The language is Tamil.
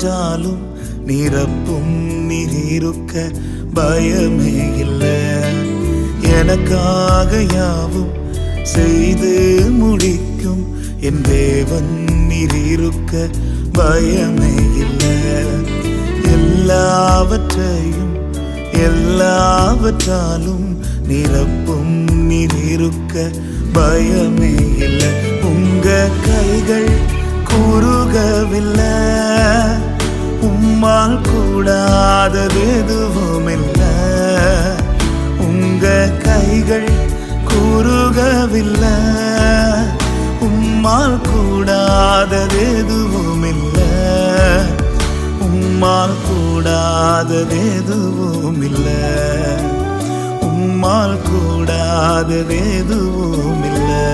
விட்டாலும் நிரப்பும் நீருக்க பயமே இல்லை. எனக்காக யாவும் செய்து முடிக்கும் என் தேவன் நீரிருக்க பயமே இல்லை. எல்லாவற்றையும் எல்லாவற்றாலும் நிரப்பும் நீரிருக்க பயமே இல்லை. உங்க கைகள் குறுகவில்லை. உம்மால் கூடாதது இல்லை உங்க கைகள் குறுகவில்லை. உம்மால் கூடாதது எதுவும் இல்லை உம்மால் கூடாதது எதுவும் இல்லை உம்மால் கூடாதது இல்லை